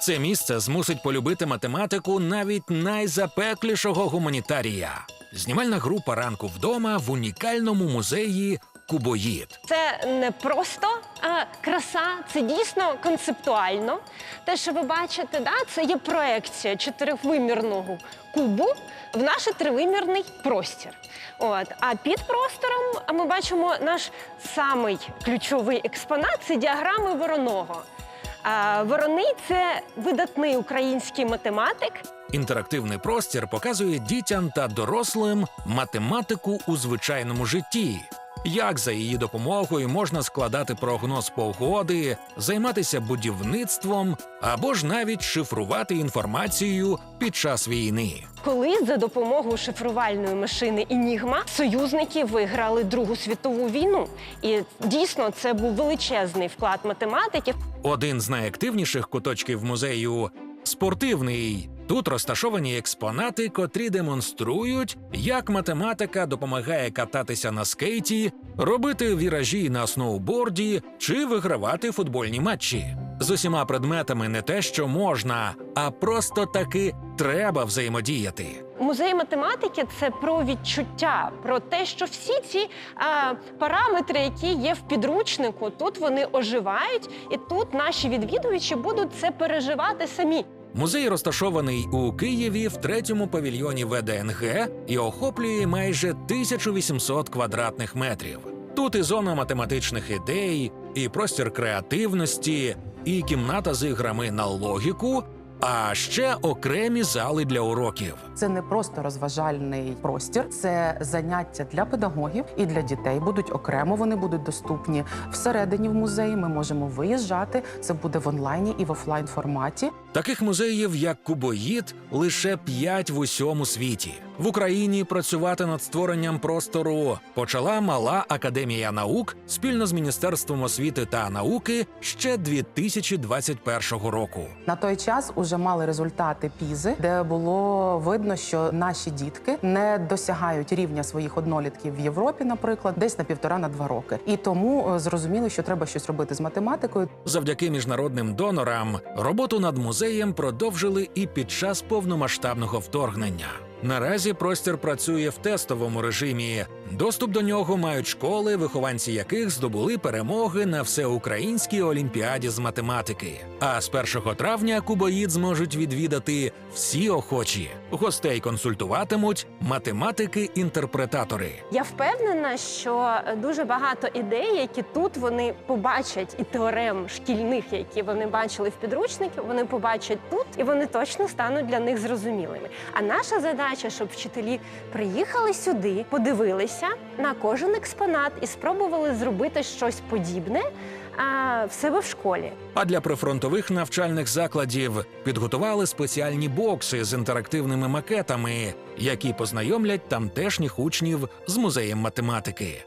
Це місце змусить полюбити математику навіть найзапеклішого гуманітарія. Знімальна група ранку вдома в унікальному музеї Кубоїд. Це не просто а, краса, це дійсно концептуально. Те, що ви бачите, да, це є проекція чотирьохвимірного кубу в наш тривимірний простір. От. А під простором ми бачимо наш самий ключовий експонат це діаграми вороного. Вороний це видатний український математик, Інтерактивний простір показує дітям та дорослим математику у звичайному житті. Як за її допомогою можна складати прогноз погоди, займатися будівництвом або ж навіть шифрувати інформацію під час війни. Коли за допомогою шифрувальної машини Інігма союзники виграли Другу світову війну, і дійсно це був величезний вклад математиків. Один з найактивніших куточків музею спортивний. Тут розташовані експонати, котрі демонструють, як математика допомагає кататися на скейті, робити віражі на сноуборді чи вигравати футбольні матчі. З усіма предметами не те, що можна, а просто таки треба взаємодіяти. Музей математики це про відчуття, про те, що всі ці а, параметри, які є в підручнику, тут вони оживають, і тут наші відвідувачі будуть це переживати самі. Музей розташований у Києві в третьому павільйоні ВДНГ і охоплює майже 1800 квадратних метрів. Тут і зона математичних ідей, і простір креативності, і кімната з іграми на логіку, а ще окремі зали для уроків. Це не просто розважальний простір, це заняття для педагогів і для дітей. Будуть окремо, вони будуть доступні всередині в музеї. Ми можемо виїжджати. Це буде в онлайні і в офлайн форматі. Таких музеїв, як Кубоїд, лише п'ять в усьому світі. В Україні працювати над створенням простору почала мала академія наук спільно з Міністерством освіти та науки ще 2021 року. На той час уже мали результати пізи, де було видно, що наші дітки не досягають рівня своїх однолітків в Європі, наприклад, десь на півтора на два роки. І тому е, зрозуміли, що треба щось робити з математикою. Завдяки міжнародним донорам роботу над музеєм продовжили і під час повномасштабного вторгнення. Наразі простір працює в тестовому режимі. Доступ до нього мають школи, вихованці яких здобули перемоги на всеукраїнській олімпіаді з математики. А з 1 травня кубоїд зможуть відвідати всі охочі. Гостей консультуватимуть математики-інтерпретатори. Я впевнена, що дуже багато ідей, які тут вони побачать, і теорем шкільних, які вони бачили в підручнику, вони побачать тут, і вони точно стануть для них зрозумілими. А наша задача, щоб вчителі приїхали сюди, подивилися на кожен експонат і спробували зробити щось подібне а, в себе в школі. А для прифронтових навчальних закладів підготували спеціальні бокси з інтерактивними макетами, які познайомлять тамтешніх учнів з музеєм математики.